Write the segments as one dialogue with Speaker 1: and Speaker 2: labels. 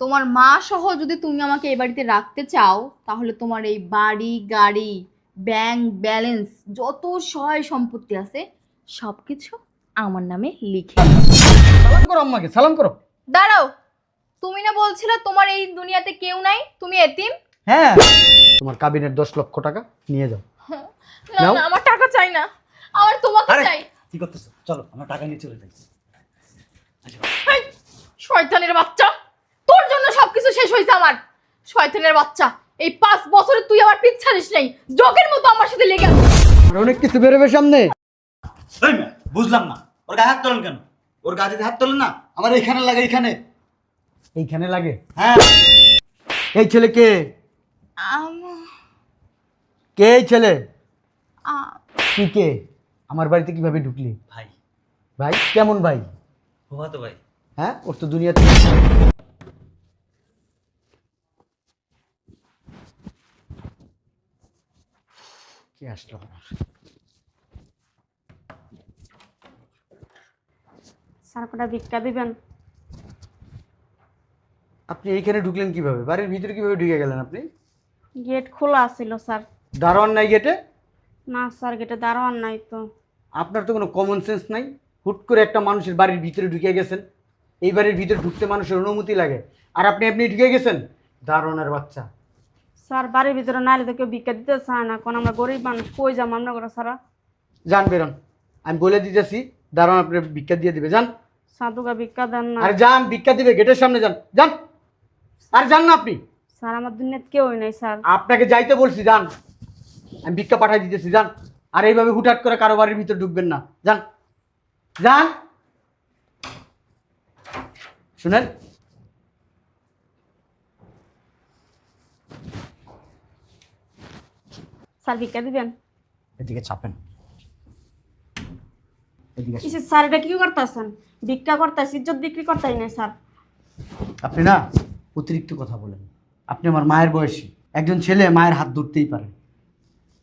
Speaker 1: তোমার মা সহ যদি তুমি আমাকে এই বাড়িতে রাখতে চাও তাহলে তোমার এই বাড়ি গাড়ি ব্যাংক ব্যালেন্স যত সহায় সম্পত্তি আছে সব কিছু আমার নামে লিখে।
Speaker 2: সালাম করো আম্মাকে সালাম করো।
Speaker 1: দাঁড়াও তুমি না বলছিলে তোমার এই দুনিয়াতে কেউ নাই? তুমি এতিম?
Speaker 2: হ্যাঁ। তোমার কাবিনের দশ লক্ষ টাকা নিয়ে যাও।
Speaker 1: না
Speaker 2: নাও।
Speaker 1: না আমার টাকা চাই না। আমার তোমাকে
Speaker 3: আরে
Speaker 1: চাই।
Speaker 3: কি করতেছো? চলো আমরা টাকা নিয়ে চলে যাই।
Speaker 1: শয়তানের বাচ্চা। সবকিছু শেষ হয়েছে আমার। শয়তানের বাচ্চা এই পাঁচ বছরে তুই আমার পিচ্ছা দিস নেই। জগের মতো আমার সাথে লেগে আছিস।
Speaker 2: আর অনেক কিছু বেরোবে সামনে।
Speaker 3: এই মেয়ে, বুঝলাম না। ওর গায়ে হাত তোলেন কেন? ওর গায়ে যদি হাত তোলেন না আমার এইখানে লাগে এইখানে।
Speaker 2: এইখানে লাগে?
Speaker 3: হ্যাঁ।
Speaker 2: এই ছেলে কে?
Speaker 1: আম-
Speaker 2: কে এই ছেলে?
Speaker 1: আ-
Speaker 2: তুই কে? আমার বাড়িতে কীভাবে ঢুকলি?
Speaker 3: ভাই।
Speaker 2: ভাই কেমন ভাই?
Speaker 3: তো ভাই।
Speaker 2: হ্যাঁ ওর তো দুনিয়াতে কে আসলো?
Speaker 4: স্যার কটা ভিক্ষা দিবেন।
Speaker 2: আপনি এইখানে ঢুকলেন কীভাবে? বাড়ির ভিতরে কীভাবে ঢুকে গেলেন আপনি?
Speaker 4: গেট খোলা ছিল স্যার।
Speaker 2: দারোয়ান নাই গেটে?
Speaker 4: না স্যার গেটে দারোয়ান নাই তো।
Speaker 2: আপনার তো কোনো কমন সেন্স নাই? হুট করে একটা মানুষের বাড়ির ভিতরে ঢুকে গেছেন। এই বাড়ির ভিতরে ঢুকতে মানুষের অনুমতি লাগে। আর আপনি আপনি ঢুকে গেছেন? দারোয়ানের বাচ্চা।
Speaker 4: স্যার বাড়ির ভিতরে নাইলে তো কেউ ভিক্ষা দিতে চায় না। কোন আমরা গরিব মানুষ কই যাম আমরা করে সারা
Speaker 2: যান বেরোন। আমি বলে দিতেছি দারোয়ান আপনার ভিক্ষা দিয়ে দিবে। যান।
Speaker 4: সাধুকা ভিক্ষা দেন না।
Speaker 2: আর যান ভিক্ষা দিবে গেটের সামনে যান। যান। আর যান না আপনি।
Speaker 4: স্যার আমার দুনিয়াতে কেউই নাই স্যার।
Speaker 2: আপনাকে যাইতে বলছি যান। আমি ভিক্ষা পাঠাই দিতেছি যান। আর এইভাবে হুটহাট করে কারও বাড়ির ভিতরে ঢুকবেন না। যান। যান। শুনেন।
Speaker 4: স্যার ভিক্ষা দিবেন?
Speaker 2: এদিকে চাপেন। এদিকে আসেন।
Speaker 4: কিসে স্যার এটা কি করতেছেন? ভিক্ষা করতেছি ইজ্জত বিক্রি করতেই নাই স্যার।
Speaker 2: আপনি না অতিরিক্ত কথা বলেন। আপনি আমার মায়ের বয়সী। একজন ছেলে মায়ের হাত ধরতেই পারে।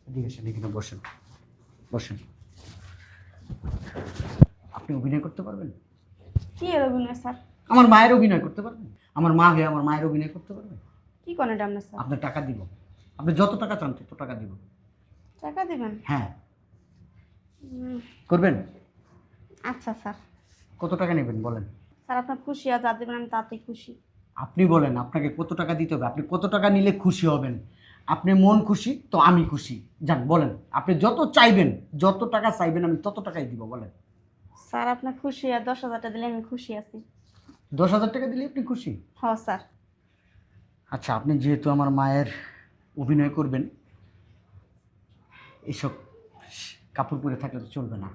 Speaker 2: এদিকে আসেন এখানে বসেন। বসেন। আপনি অভিনয় করতে পারবেন?
Speaker 4: কি এর অভিনয় স্যার?
Speaker 2: আমার মায়ের অভিনয় করতে পারবেন? আমার মা হয়ে আমার মায়ের অভিনয় করতে পারবেন?
Speaker 4: কি করেন এটা আপনার স্যার?
Speaker 2: আপনার টাকা দিব। আপনি যত টাকা চান তত টাকা দিব।
Speaker 4: টাকা দিবেন?
Speaker 2: হ্যাঁ। করবেন?
Speaker 4: আচ্ছা স্যার।
Speaker 2: কত টাকা নেবেন বলেন?
Speaker 4: স্যার আপনার খুশি আর যা দিবেন আমি তাতেই খুশি।
Speaker 2: আপনি বলেন আপনাকে কত টাকা দিতে হবে? আপনি কত টাকা নিলে খুশি হবেন? আপনি মন খুশি তো আমি খুশি। যান বলেন আপনি যত চাইবেন যত টাকা চাইবেন আমি তত টাকাই দিব বলেন।
Speaker 4: স্যার আপনার খুশি আর দশ হাজার টাকা দিলে আমি খুশি আছি।
Speaker 2: দশ হাজার টাকা দিলে আপনি খুশি?
Speaker 4: হ স্যার।
Speaker 2: আচ্ছা আপনি যেহেতু আমার মায়ের অভিনয় করবেন এসব কাপড় পরে থাকলে তো চলবে না।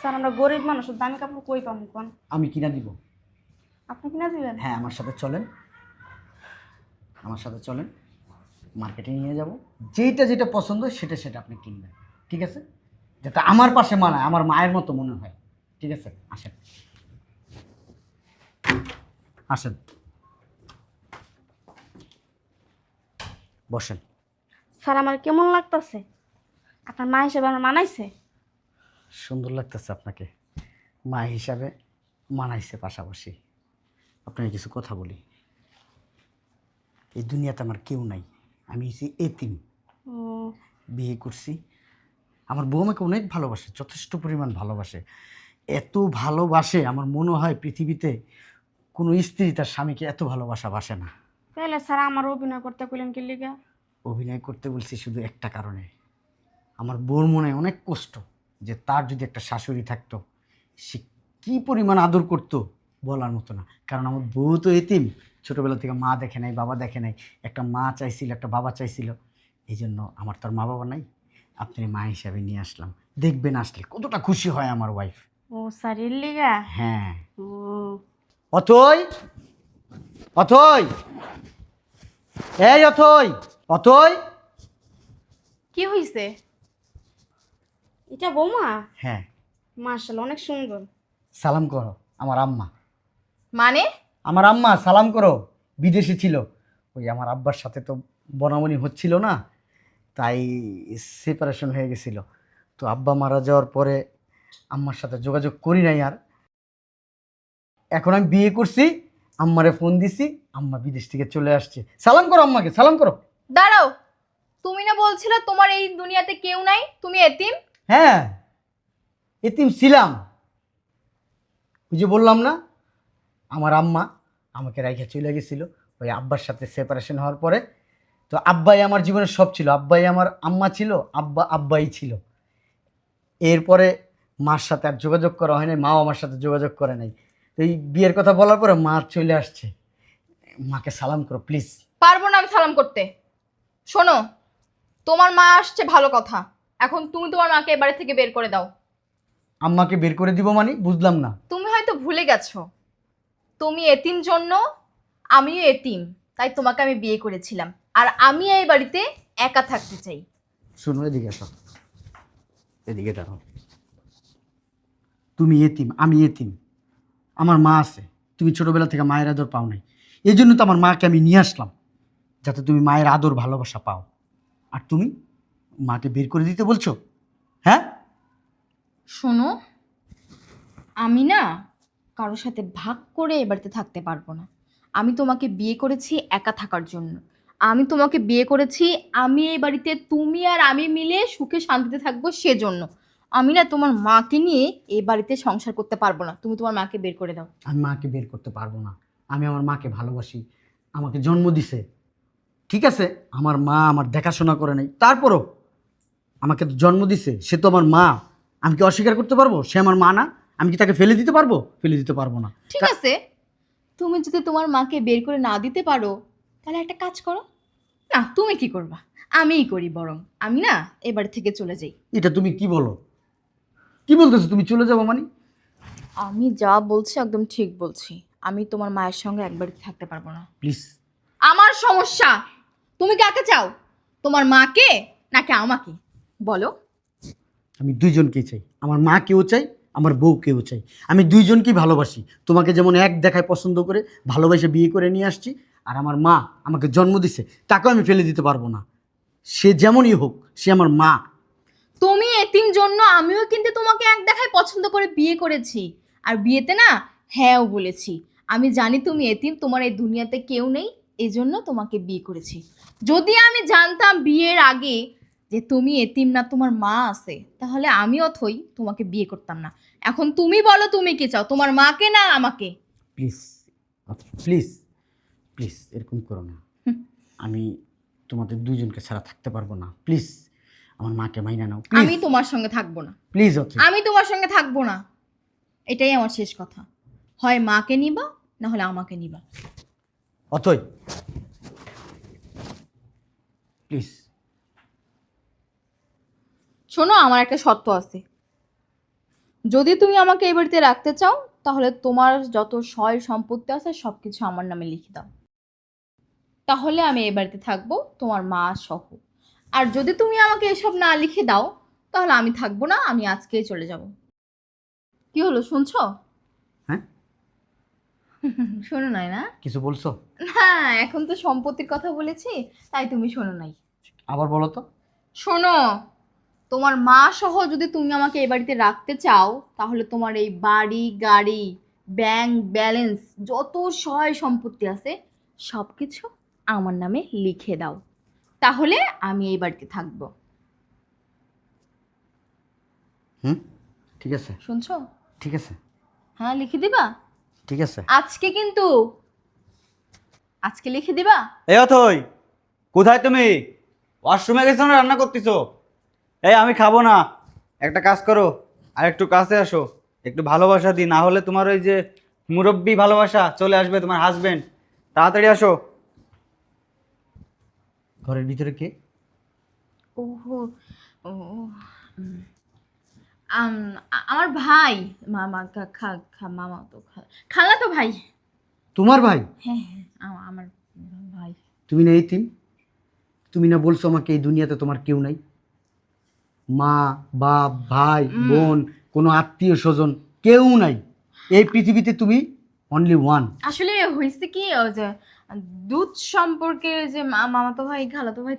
Speaker 4: স্যার আমরা গরিব মানুষ দামি কাপড় কই পাবো কোন
Speaker 2: আমি কিনা দিব?
Speaker 4: আপনি কিনা দিবেন?
Speaker 2: হ্যাঁ আমার সাথে চলেন। আমার সাথে চলেন। মার্কেটে নিয়ে যাব। যেটা যেটা পছন্দ সেটা সেটা আপনি কিনবেন। ঠিক আছে? যাতে আমার পাশে মানায় আমার মায়ের মতো মনে হয়। ঠিক আছে? আসেন। আসেন। বসেন।
Speaker 4: স্যার আমার কেমন লাগতেছে? আপনার মা হিসেবে আমার মানাইছে?
Speaker 2: সুন্দর লাগতেছে আপনাকে। মা হিসাবে মানাইছে পাশাপাশি। আপনাকে কিছু কথা বলি। এই দুনিয়াতে আমার কেউ নাই। আমি হচ্ছি এতিম।
Speaker 4: ও।
Speaker 2: বিয়ে করছি। আমার বউ আমাকে অনেক ভালোবাসে যথেষ্ট পরিমাণ ভালোবাসে। এত ভালোবাসে আমার মনে হয় পৃথিবীতে কোনো স্ত্রী তার স্বামীকে এত ভালোবাসা বাসে না।
Speaker 4: তাহলে স্যার আমার অভিনয় করতে কইলেন কি লিগা?
Speaker 2: অভিনয় করতে বলছি শুধু একটা কারণে। আমার বউর মনে অনেক কষ্ট যে তার যদি একটা শাশুড়ি থাকতো সে কী পরিমাণ আদর করতো বলার মতো না। কারণ আমার বউ তো এতিম ছোটোবেলা থেকে মা দেখে নাই বাবা দেখে নাই একটা মা চাইছিল একটা বাবা চাইছিল। এই জন্য আমার তো আর মা বাবা নাই। আপনি মা হিসাবে নিয়ে আসলাম। দেখবেন আসলে কতটা খুশি হয় আমার ওয়াইফ
Speaker 4: ও স্যার লিগা?
Speaker 2: হ্যাঁ। অথই অথই এই অথই অথই।
Speaker 1: কি হইছে?
Speaker 4: এটা বৌমা?
Speaker 2: হ্যাঁ।
Speaker 4: মার্শাল অনেক সুন্দর।
Speaker 2: সালাম করো আমার আম্মা।
Speaker 1: মানে?
Speaker 2: আমার আম্মা সালাম করো বিদেশে ছিল। ওই আমার আব্বার সাথে তো বনাবনি হচ্ছিল না তাই সেপারেশন হয়ে গেছিল। তো আব্বা মারা যাওয়ার পরে আম্মার সাথে যোগাযোগ করি নাই আর। এখন আমি বিয়ে করছি আম্মারে ফোন দিছি আম্মা বিদেশ থেকে চলে আসছে। সালাম করো আম্মাকে সালাম করো।
Speaker 1: দাঁড়াও তুমি না বলছিলে তোমার এই দুনিয়াতে কেউ নাই? তুমি এতিম?
Speaker 2: হ্যাঁ এতিম ছিলাম। ওই যে বললাম না, আমার আম্মা আমাকে রাইখা চলে গেছিল, ওই আব্বার সাথে সেপারেশন হওয়ার পরে। তো আব্বাই আমার জীবনে সব ছিল, আব্বাই আমার আম্মা ছিল, আব্বা আব্বাই ছিল। এরপরে মার সাথে আর যোগাযোগ করা হয় নাই, মাও আমার সাথে যোগাযোগ করে নাই। তো এই বিয়ের কথা বলার পরে মা চলে আসছে। মাকে সালাম করো প্লিজ
Speaker 1: পারব না আমি সালাম করতে। শোনো, তোমার মা আসছে ভালো কথা। এখন তুমি তোমার মাকে এবারে থেকে বের করে দাও।
Speaker 2: আম্মাকে বের করে দিব মানে? বুঝলাম না।
Speaker 1: তুমি হয়তো ভুলে গেছো। তুমি এতিম জন্য আমিও এতিম তাই তোমাকে আমি বিয়ে করেছিলাম। আর আমি এই বাড়িতে একা থাকতে চাই।
Speaker 2: শুনো এদিকে আসো। এদিকে দাঁড়াও। তুমি এতিম আমি এতিম। আমার মা আছে। তুমি ছোটবেলা থেকে মায়ের আদর পাও নাই। এই জন্য তো আমার মাকে আমি নিয়ে আসলাম যাতে তুমি মায়ের আদর ভালোবাসা পাও। আর তুমি? মাকে বের করে দিতে বলছো? হ্যাঁ?
Speaker 1: শোনো আমি না কারোর সাথে ভাগ করে এ বাড়িতে থাকতে পারব না। আমি তোমাকে বিয়ে করেছি একা থাকার জন্য। আমি তোমাকে বিয়ে করেছি আমি এই বাড়িতে তুমি আর আমি মিলে সুখে শান্তিতে থাকব সেজন্য। আমি না তোমার মাকে নিয়ে এই বাড়িতে সংসার করতে পারব না। তুমি তোমার মাকে বের করে দাও।
Speaker 2: আমি মাকে বের করতে পারব না। আমি আমার মাকে ভালোবাসি। আমাকে জন্ম দিছে। ঠিক আছে? আমার মা আমার দেখাশোনা করে নাই। তারপরও আমাকে তো জন্ম দিছে সে তো আমার মা। আমি কি অস্বীকার করতে পারব? সে আমার মা না? আমি কি তাকে ফেলে দিতে পারব? ফেলে দিতে পারব না।
Speaker 1: ঠিক আছে। তুমি যদি তোমার মাকে বের করে না দিতে পারো তাহলে একটা কাজ করো। না তুমি কি করবা? আমিই করি বরং। আমি না এ বাড়ি থেকে চলে যাই।
Speaker 2: এটা তুমি কি বলো? কি বলতেছো তুমি? চলে যাব মানে?
Speaker 1: আমি যা বলছি একদম ঠিক বলছি। আমি তোমার মায়ের সঙ্গে একবার থাকতে পারব না।
Speaker 2: প্লিজ
Speaker 1: আমার সমস্যা! তুমি কাকে চাও? তোমার মাকে নাকি আমাকে? বলো।
Speaker 2: আমি দুইজনকেই চাই। আমার মা কেউ চাই আমার বউ কেউ চাই। আমি দুইজনকেই ভালোবাসি। তোমাকে যেমন এক দেখায় পছন্দ করে ভালোবাসে বিয়ে করে নিয়ে আসছি আর আমার মা আমাকে জন্ম দিছে তাকেও আমি ফেলে দিতে পারব না। সে যেমনই হোক সে আমার মা।
Speaker 1: তুমি এতিম জন্য আমিও কিন্তু তোমাকে এক দেখায় পছন্দ করে বিয়ে করেছি। আর বিয়েতে না হ্যাঁও বলেছি। আমি জানি তুমি এতিম তোমার এই দুনিয়াতে কেউ নেই এই জন্য তোমাকে বিয়ে করেছি। যদি আমি জানতাম বিয়ের আগে যে তুমি এতিম না তোমার মা আছে তাহলে আমি অথই তোমাকে বিয়ে করতাম না। এখন তুমি বলো তুমি কি চাও? তোমার মাকে না আমাকে?
Speaker 2: প্লিজ প্লিজ প্লিজ এরকম করো না। আমি তোমাদের দুজনকে ছাড়া থাকতে পারব না। প্লিজ আমার মাকে মাইনা নাও।
Speaker 1: আমি তোমার সঙ্গে থাকব না।
Speaker 2: প্লিজ
Speaker 1: আমি তোমার সঙ্গে থাকব না। এটাই আমার শেষ কথা। হয় মাকে নিবা না হলে আমাকে নিবা।
Speaker 2: অথই প্লিজ
Speaker 1: শোনো আমার একটা শর্ত আছে। যদি তুমি আমাকে এই বাড়িতে রাখতে চাও তাহলে তোমার যত সয় সম্পত্তি আছে সব কিছু আমার নামে লিখে দাও। তাহলে আমি এই বাড়িতে থাকব তোমার মা সহ। আর যদি তুমি আমাকে এসব না লিখে দাও তাহলে আমি থাকব না আমি আজকেই চলে যাব। কি হলো শুনছো?
Speaker 2: হ্যাঁ?
Speaker 1: শোনো নাই না?
Speaker 2: কিছু বলছো?
Speaker 1: হ্যাঁ এখন তো সম্পত্তির কথা বলেছি তাই তুমি শোনো নাই।
Speaker 2: আবার বলো তো।
Speaker 1: শোনো তোমার মা সহ যদি তুমি আমাকে এই বাড়িতে রাখতে চাও তাহলে তোমার এই বাড়ি গাড়ি ব্যাংক ব্যালেন্স যত সহায় সম্পত্তি আছে সব কিছু আমার নামে লিখে দাও। তাহলে আমি এই বাড়িতে থাকব।
Speaker 2: হুম? ঠিক আছে।
Speaker 1: শুনছো?
Speaker 2: ঠিক আছে।
Speaker 1: হ্যাঁ লিখে দিবা?
Speaker 2: ঠিক আছে।
Speaker 1: আজকে কিন্তু আজকে লিখে দিবা?
Speaker 3: এই অথই কোথায় তুমি? ওয়াশরুমে গেছো না রান্না করতেছো? এই আমি খাব না। একটা কাজ করো আর একটু কাছে আসো। একটু ভালোবাসা দিই না হলে তোমার ওই যে মুরব্বী ভালোবাসা চলে আসবে তোমার হাজবেন্ড তাড়াতাড়ি আসো।
Speaker 2: ঘরের ভিতরে কে?
Speaker 1: ওহো ও উম, আম, আ- আমার ভাই। মামা খা- খা খা মামা তো খা- খালা তো ভাই।
Speaker 2: তোমার ভাই?
Speaker 1: হ্যাঁ হ্যাঁ আ- আমার ভাই।
Speaker 2: তুমি না এইতিম তুমি না বলছো আমাকে এই দুনিয়াতে তোমার কেউ নাই? মা বাপ ভাই বোন কোনো আত্মীয় স্বজন কেউ নাই। এই পৃথিবীতে তুমি অনলি ওয়ান
Speaker 1: আসলে হয়েছে কি যে দুধ সম্পর্কে যে মা- মামাতো ভাই খালাতো ভাই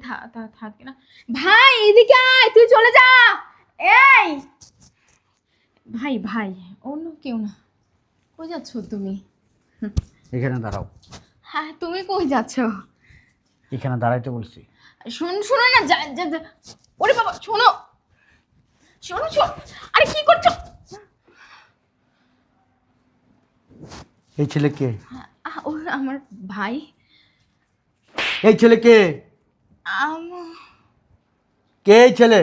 Speaker 1: থাকে না। ভাই এদিকে আয় তুই চলে যা। এই! ভাই ভাই অন্য কেউ না। কই যাচ্ছ তুমি?
Speaker 2: এখানে দাঁড়াও।
Speaker 1: হ্যাঁ তুমি কই যাচ্ছ?
Speaker 2: এখানে দাঁড়াইতে বলছি।
Speaker 1: শুন শোনো না যা যা। ওরে বাবা শোনো। শোনো শোনো আরে কি করছ?
Speaker 2: এই ছেলে কে?
Speaker 1: ও আমার ভাই।
Speaker 2: এই ছেলে কে?
Speaker 1: আম-
Speaker 2: কে এই ছেলে?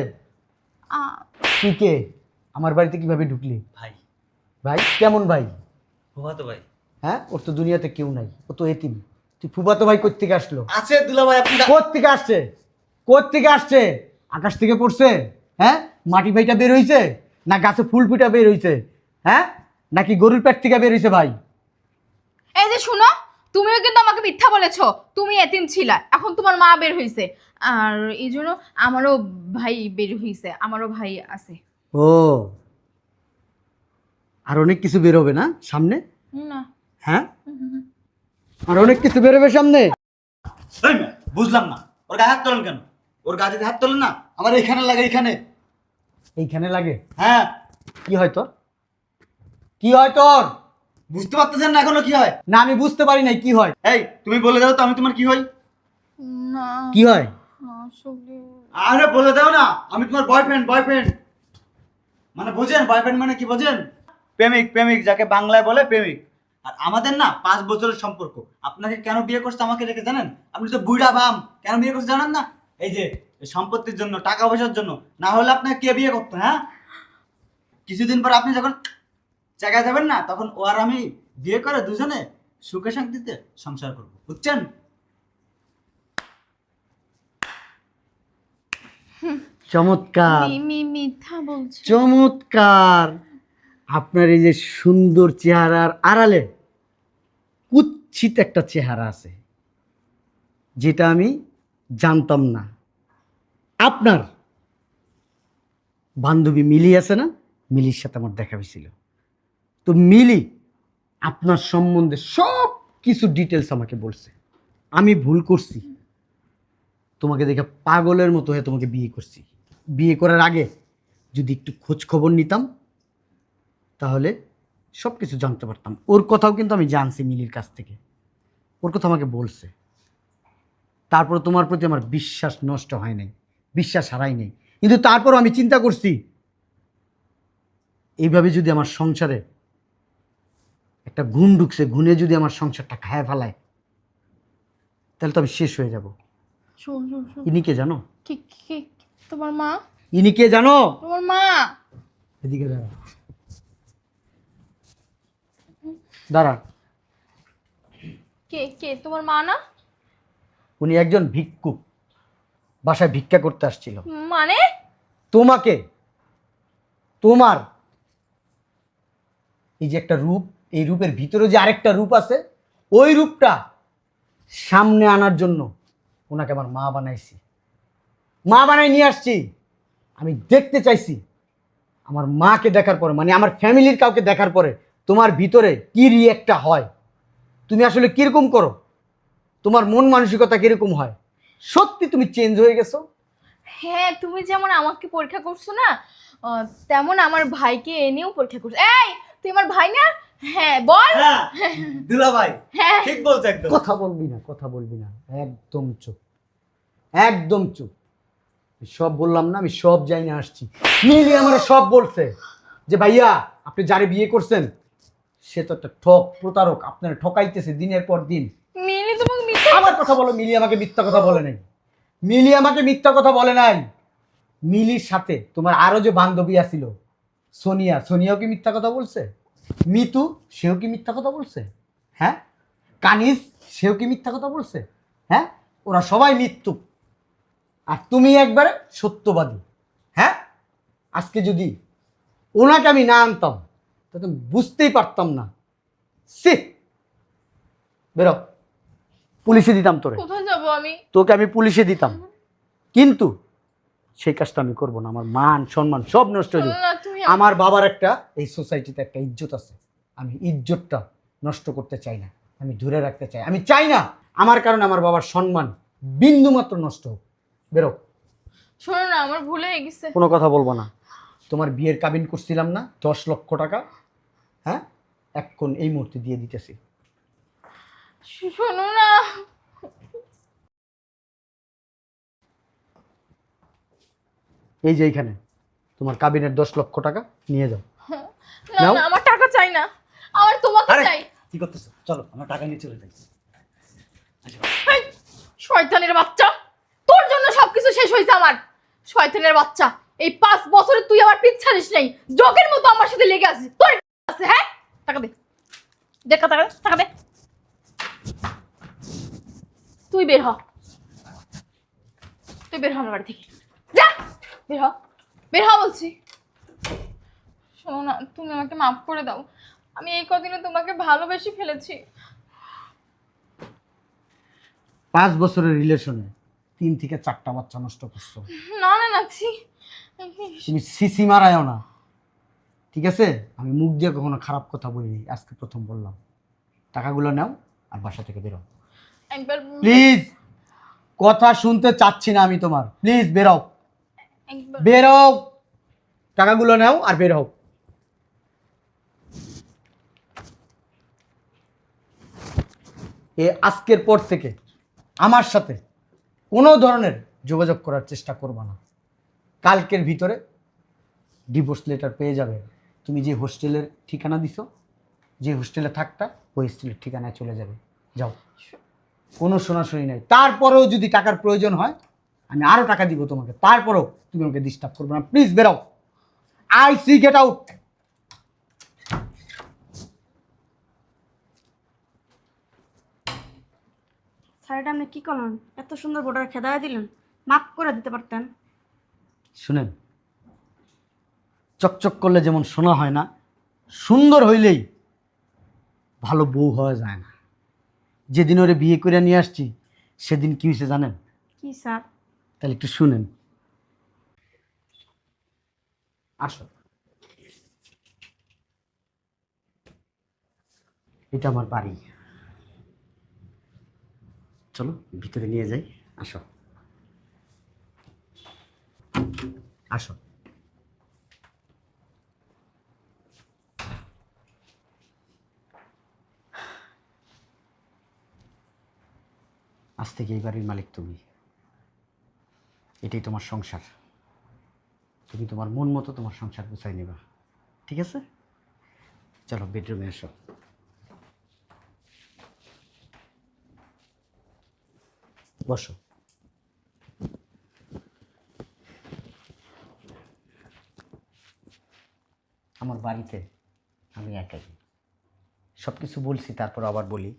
Speaker 1: আ-
Speaker 2: তুই কে? আমার বাড়িতে কীভাবে ঢুকলি?
Speaker 3: ভাই।
Speaker 2: ভাই কেমন ভাই?
Speaker 3: বাবা তো ভাই।
Speaker 2: হ্যাঁ ওর তো দুনিয়াতে কেউ নাই ও তো এতিম। তুই ফুফাতো ভাই কোত্থেকে আসলো?
Speaker 3: আছে দুলা ভাই আপনি
Speaker 2: কোত্থেকে আসছে? কোত্থেকে আসছে? আকাশ থেকে পড়ছে? হ্যাঁ? মাটি ভাইটা বের হইছে না গাছে ফুল পিটা বের হইছে? হ্যাঁ? নাকি গরুর পেট থেকে বের হইছে ভাই?
Speaker 1: এই যে শুনো তুমিও কিন্তু আমাকে মিথ্যা বলেছ। তুমি এতিম ছিলা এখন তোমার মা বের হইছে। আর এই জন্য আমারও ভাই বের হইছে আমারও ভাই আছে।
Speaker 2: ও। আর অনেক কিছু বের হবে না সামনে?
Speaker 1: না।
Speaker 2: হ্যাঁ? আর অনেক কিছু বেরোবে সামনে?
Speaker 3: এই বুঝলাম না। ওর গায়ে হাত তোলেন কেন? ওর গায়ে হাত তোলেন না আমার এখানে লাগে এখানে
Speaker 2: এইখানে লাগে?
Speaker 3: হ্যাঁ।
Speaker 2: কি হয় তোর? কি হয় তোর?
Speaker 3: বুঝতে পারতেছেন না এখনও কি হয়?
Speaker 2: না আমি বুঝতে পারি নাই কি হয়?
Speaker 3: এই তুমি বলে দাও তো আমি তোমার কি হই?
Speaker 1: না।
Speaker 2: কি হয়?
Speaker 1: আসলে
Speaker 3: আরে বলে দাও না আমি তোমার বয়ফ্রেন্ড বয়ফ্রেন্ড মানে বোঝেন বয়ফ্রেন্ড মানে কি বোঝেন? প্রেমিক প্রেমিক যাকে বাংলায় বলে প্রেমিক। আর আমাদের না পাঁচ বছরের সম্পর্ক। আপনাকে কেন বিয়ে করছে আমাকে রেখে জানেন? আপনি তো বুড়া বাম কেন বিয়ে করছে জানেন না? এই যে সম্পত্তির জন্য টাকা পয়সার জন্য। না হলে আপনাকে কে বিয়ে করতো হ্যাঁ? কিছুদিন পর আপনি যখন জায়গায় যাবেন না তখন ও আর আমি বিয়ে করে দুজনে সুখে শান্তিতে সংসার করব। বুঝছেন?
Speaker 2: চমৎকার।
Speaker 1: মিমি মিথ্যা বলছে।
Speaker 2: চমৎকার। আপনার এই যে সুন্দর চেহারার আড়ালে কুৎসিত একটা চেহারা আছে যেটা আমি জানতাম না। আপনার বান্ধবী মিলি আছে না? মিলির সাথে আমার দেখা হয়েছিল। তো মিলি আপনার সম্বন্ধে সব কিছু ডিটেলস আমাকে বলছে। আমি ভুল করছি। তোমাকে দেখে পাগলের মতো হয়ে তোমাকে বিয়ে করছি। বিয়ে করার আগে যদি একটু খোঁজ খবর নিতাম, তাহলে সব কিছু জানতে পারতাম। ওর কথাও কিন্তু আমি জানছি মিলির কাছ থেকে। ওর কথা আমাকে বলছে। তারপর তোমার প্রতি আমার বিশ্বাস নষ্ট হয় নাই। বিশ্বাস হারাই নাই। কিন্তু তারপরও আমি চিন্তা করছি এইভাবে যদি আমার সংসারে একটা গুণ ঢুকছে গুণে যদি আমার সংসারটা খায় ফেলায় তাহলে তো আমি শেষ হয়ে যাব। ইনি কে জানো?
Speaker 1: তোমার মা?
Speaker 2: ইনি কে জানো?
Speaker 1: তোমার মা?
Speaker 2: এদিকে দাঁড়া। দাঁড়া।
Speaker 1: কে কে? তোমার মা না?
Speaker 2: উনি একজন ভিক্ষুক। বাসায় ভিক্ষা করতে আসছিল।
Speaker 1: মানে?
Speaker 2: তোমাকে? তোমার? এই যে একটা রূপ এই রূপের ভিতরে যে আরেকটা রূপ আছে ওই রূপটা সামনে আনার জন্য ওনাকে আমার মা বানাইছি। মা বানাই নিয়ে আসছি। আমি দেখতে চাইছি। আমার মাকে দেখার পরে মানে আমার ফ্যামিলির কাউকে দেখার পরে তোমার ভিতরে কি রিয়েক্টটা হয়? তুমি আসলে কীরকম করো? তোমার মন মানসিকতা কীরকম হয়? সত্যি তুমি চেঞ্জ হয়ে গেছো?
Speaker 1: হ্যাঁ তুমি যেমন আমাকে পরীক্ষা করছ না তেমন আমার ভাইকে এনেও পরীক্ষা করছ। এই তুই আমার ভাই না? হ্যাঁ বল।
Speaker 3: হ্যাঁ দুলা ভাই
Speaker 1: হ্যাঁ।
Speaker 3: ঠিক বলছো একদম।
Speaker 2: কথা বলবি না কথা বলবি না একদম চুপ একদম চুপ। সব বললাম না আমি সব যাই না আসছি। মিলি আমার সব বলছে যে ভাইয়া আপনি যারে বিয়ে করছেন সে তো একটা ঠক প্রতারক আপনারা ঠকাইতেছে দিনের পর দিন। আমার কথা বলো, মিলি আমাকে মিথ্যা কথা বলে নাই। মিলি আমাকে মিথ্যা কথা বলে নাই। মিলির সাথে তোমার আরও যে বান্ধবী আছিল, সোনিয়া, সোনিয়াও কি মিথ্যা কথা বলছে? মিতু, সেও কি মিথ্যা কথা বলছে? হ্যাঁ? কানিস সেও কি মিথ্যা কথা বলছে? হ্যাঁ? ওরা সবাই মৃত্যু আর তুমি একবারে সত্যবাদী। হ্যাঁ? আজকে যদি ওনাকে আমি না আনতাম তো বুঝতেই পারতাম না। সে বেরো। পুলিশে দিতাম তোরে।
Speaker 1: কোথায় যাব আমি?
Speaker 2: তোকে আমি পুলিশে দিতাম। কিন্তু সেই কাজটা আমি করব না। আমার মান সম্মান সব নষ্ট হয়ে যাবে। আমার বাবার একটা এই সোসাইটিতে একটা ইজ্জত আছে। আমি ইজ্জতটা নষ্ট করতে চাই না। আমি ধরে রাখতে চাই। আমি চাই না আমার কারণে আমার বাবার সম্মান বিন্দু মাত্র নষ্ট হোক। বেরো।
Speaker 1: শোনো না আমার ভুলে গেছে।
Speaker 2: কোনো কথা বলব না। তোমার বিয়ের কাবিন করছিলাম না দশ লক্ষ টাকা হ্যাঁ? এখন এই মুহূর্তে দিয়ে দিতেছি।
Speaker 1: শোনো না।
Speaker 2: এই যে এইখানে তোমার কাবিনের দশ লক্ষ টাকা নিয়ে যাও।
Speaker 1: না
Speaker 2: নাও।
Speaker 1: না আমার টাকা চাই না। আমার তোমাকে
Speaker 2: আরে
Speaker 1: চাই।
Speaker 2: কি করতেছো? চলো আমার টাকা নিয়ে চলে যাই।
Speaker 1: শয়তানের বাচ্চা। তোর জন্য সবকিছু শেষ হয়েছে আমার। শয়তানের বাচ্চা। এই পাঁচ বছরে তুই আমার পিচ্ছা দিস নেই। জগের মতো আমার সাথে লেগে আছিস। তোর আছে হ্যাঁ? টাকা দে। দেখা টাকা দে, টাকা দে। তুই বের হ। তুই বের হ আমার বাড়ি থেকে। যা! বের হ। বের হ বলছি। শোনো না তুমি আমাকে মাফ করে দাও। আমি এই কদিনে তোমাকে ভালোবেসে ফেলেছি।
Speaker 2: পাঁচ বছরের রিলেশনে তিন থেকে চারটা বাচ্চা নষ্ট করছ।
Speaker 1: না না না ছি।
Speaker 2: তুমি সিসি মারায়ও না। ঠিক আছে? আমি মুখ দিয়ে কখনো খারাপ কথা বলিনি। আজকে প্রথম বললাম। টাকাগুলো নাও আর বাসা থেকে বেরো
Speaker 1: একবার
Speaker 2: প্লিজ কথা শুনতে চাচ্ছি না আমি তোমার। প্লিজ বেরো
Speaker 1: একবার
Speaker 2: বেরো টাকাগুলো নাও আর বের হও এ আজকের পর থেকে আমার সাথে কোনো ধরনের যোগাযোগ করার চেষ্টা করবা না। কালকের ভিতরে ডিভোর্স লেটার পেয়ে যাবে। তুমি যে হোস্টেলের ঠিকানা দিছো যে হোস্টেলে থাকতা ওই হোস্টেলের ঠিকানায় চলে যাবে। যাও। কোনো শোনাশুনি নাই। তারপরেও যদি টাকার প্রয়োজন হয় আমি আরও টাকা দিব তোমাকে। তারপরেও তুমি আমাকে ডিস্টার্ব করবে না। Please বেরাও I see get out
Speaker 4: sir আপনি কি করলেন? এত সুন্দর বোর্ডার খেদায় দিলেন। মাফ করে দিতে পারতেন।
Speaker 2: শুনেন চকচক করলে যেমন শোনা হয় না সুন্দর হইলেই ভালো বউ হওয়া যায় না। যেদিন ওরে বিয়ে করে নিয়ে আসছি সেদিন কি হয়েছে জানেন?
Speaker 4: কি স্যার?
Speaker 2: তাহলে একটু শুনেন। আসো। এটা আমার বাড়ি। চলো ভিতরে নিয়ে যাই। আসো। আসো। আজ থেকে এই বাড়ির মালিক তুমি। এটাই তোমার সংসার। তুমি তোমার মন মতো তোমার সংসার গুছাই নেবা। ঠিক আছে? চলো বেডরুমে এসো। বসো। আমার বাড়িতে আমি একাই। সব কিছু বলছি, তারপর আবার বলি।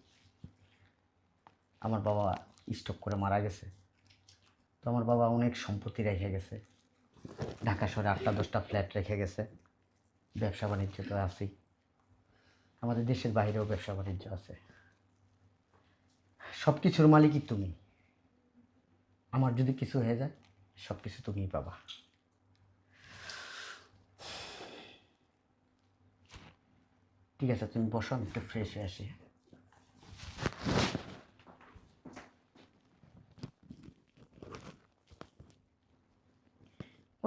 Speaker 2: আমার বাবা স্টক করে মারা গেছে। তো আমার বাবা অনেক সম্পত্তি রেখে গেছে। ঢাকা শহরে আটটা, দশটা ফ্ল্যাট রেখে গেছে। ব্যবসা বাণিজ্য তো আছেই। আমাদের দেশের বাইরেও ব্যবসা বাণিজ্য আছে। সব কিছুর মালিকই তুমি। আমার যদি কিছু হয়ে যায় সব কিছু তুমিই পাবা। ঠিক আছে, তুমি বসো, আমি একটু ফ্রেশ হয়ে আসি।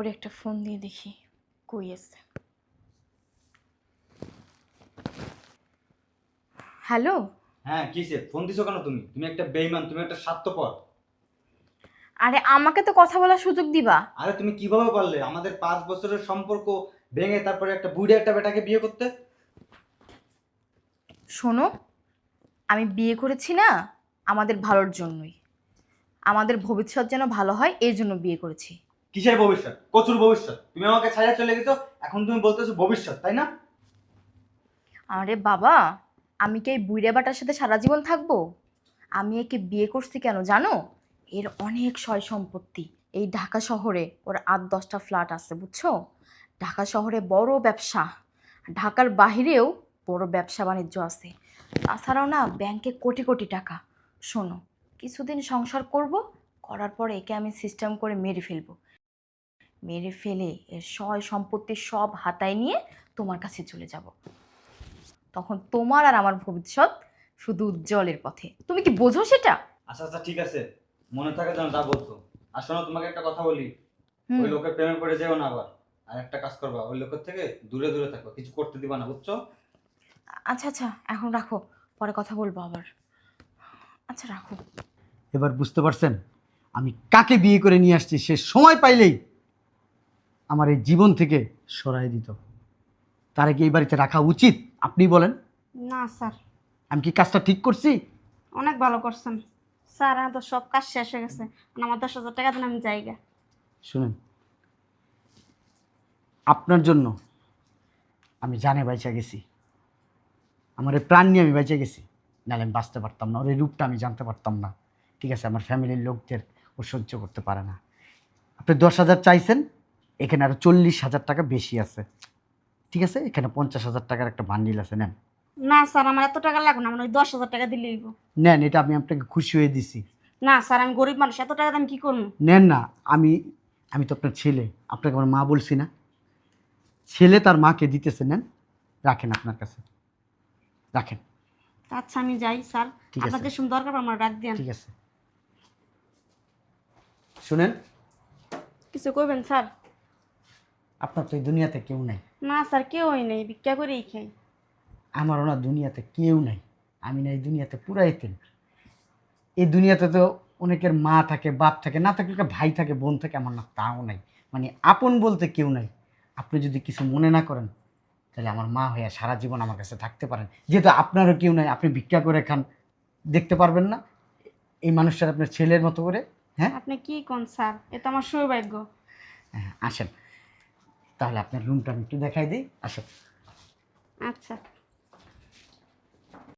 Speaker 1: ওরে একটা ফোন দিয়ে দেখি কই আছে। হ্যালো?
Speaker 3: হ্যাঁ কিসে ফোন দিছো কেন তুমি? তুমি একটা বেইমান তুমি একটা স্বার্থপর।
Speaker 1: আরে আমাকে তো কথা বলার সুযোগ দিবা।
Speaker 3: আরে তুমি কীভাবে পারলে? আমাদের পাঁচ বছরের সম্পর্ক ভেঙে তারপরে একটা বুড়ে একটা বেটাকে বিয়ে করতে।
Speaker 1: শোনো আমি বিয়ে করেছি না আমাদের ভালোর জন্যই। আমাদের ভবিষ্যৎ যেন ভালো হয় এই জন্য বিয়ে করেছি।
Speaker 3: কিসের ভবিষ্যৎ? কচুর ভবিষ্যৎ। তুমি আমাকে ছাড়া চলে গেছো, এখন তুমি বলতেছো ভবিষ্যৎ, তাই না?
Speaker 1: আরে বাবা, আমি কি এই বুড়ে বাটার সাথে সারা জীবন থাকব? আমি একে বিয়ে করছি কেন জানো? এর অনেক সয় সম্পত্তি। এই ঢাকা শহরে ওর আট দশটা ফ্ল্যাট আছে, বুঝছ? ঢাকা শহরে বড় ব্যবসা। ঢাকার বাহিরেও বড় ব্যবসা বাণিজ্য আছে। তাছাড়াও না ব্যাংকে কোটি কোটি টাকা। শোনো, কিছুদিন সংসার করব, করার পরে একে আমি সিস্টেম করে মেরে ফেলব। মেরে ফেলে এর সয় সম্পত্তি সব হাতায় নিয়ে তোমার কাছে চলে যাব। তখন তোমার আর আমার ভবিষ্যৎ শুধু উজ্জ্বলের পথে। তুমি কি বোঝো সেটা?
Speaker 3: আচ্ছা আচ্ছা ঠিক আছে। মনে থাকে যেন যা বলছো আর শোনো তোমাকে একটা কথা বলি। ওই লোকের প্রেমে পড়ে যেও না আবার। আর একটা কাজ করবা ওই লোকের থেকে দূরে দূরে থাকো কিছু করতে দিবা না বুঝছ?
Speaker 1: আচ্ছা আচ্ছা এখন রাখো। পরে কথা বলব আবার। আচ্ছা রাখো।
Speaker 2: এবার বুঝতে পারছেন? আমি কাকে বিয়ে করে নিয়ে আসছি? সে সময় পাইলেই আমার এই জীবন থেকে সরাই দিত। তারা কি এই বাড়িতে রাখা উচিত? আপনি বলেন।
Speaker 4: না স্যার।
Speaker 2: আমি কি কাজটা ঠিক করছি?
Speaker 4: অনেক ভালো করছেন। স্যার তো সব কাজ শেষ হয়ে গেছে। আমার দশ হাজার টাকা দিন আমি জায়গা
Speaker 2: শুনেন আপনার জন্য আমি জানে বাইচা গেছি। আমার এই প্রাণ নিয়ে আমি বেঁচে গেছি। নাহলে আমি বাঁচতে পারতাম না। ওর এই রূপটা আমি জানতে পারতাম না। ঠিক আছে আমার ফ্যামিলির লোকদের ও সহ্য করতে পারে না। আপনি দশ হাজার চাইছেন? এখানে আরও চল্লিশ হাজার টাকা বেশি আছে। ঠিক আছে? এখানে পঞ্চাশ হাজার টাকার একটা বান্ডিল আছে নেন।
Speaker 4: না স্যার আমার এত টাকা লাগবে না আমার ওই দশ হাজার টাকা দিলেই হইবো।
Speaker 2: নেন এটা আমি আপনাকে খুশি হয়ে দিছি।
Speaker 4: না স্যার আমি গরিব মানুষ এত টাকা দিয়ে আমি কি করব?
Speaker 2: নেন না আমি আমি তো আপনার ছেলে আপনাকে আমার মা বলছি না। ছেলে তার মাকে দিতেছে নেন। রাখেন আপনার কাছে। রাখেন।
Speaker 4: আচ্ছা আমি যাই স্যার।
Speaker 2: ঠিক আছে।
Speaker 4: আপনাদের সময় দরকার পড়ে আমার ডাক দিন।
Speaker 2: ঠিক আছে। শুনেন।
Speaker 4: কিছু করবেন স্যার?
Speaker 2: আপনার তো এই দুনিয়াতে কেউ নাই।
Speaker 4: না স্যার কেউই নেই ভিক্ষা করেই খাই।
Speaker 2: আমার ওনার দুনিয়াতে কেউ নাই আমি না এই দুনিয়াতে পুরা এতেন এই দুনিয়াতে তো অনেকের মা থাকে বাপ থাকে না থাকলে ভাই থাকে বোন থাকে আমার না তাও নাই। মানে আপন বলতে কেউ নাই। আপনি যদি কিছু মনে না করেন তাহলে আমার মা হইয়া সারা জীবন আমার কাছে থাকতে পারেন। যেহেতু আপনারও কেউ নাই আপনি ভিক্ষা করে খান দেখতে পারবেন না। এই মানুষটার আপনার ছেলের মতো করে হ্যাঁ?
Speaker 4: আপনি কি কোন স্যার? এ তো আমার সৌভাগ্য।
Speaker 2: হ্যাঁ আসেন। তাহলে আপনার রুমটা আমি একটু দেখাই দিই আসো।
Speaker 4: আচ্ছা।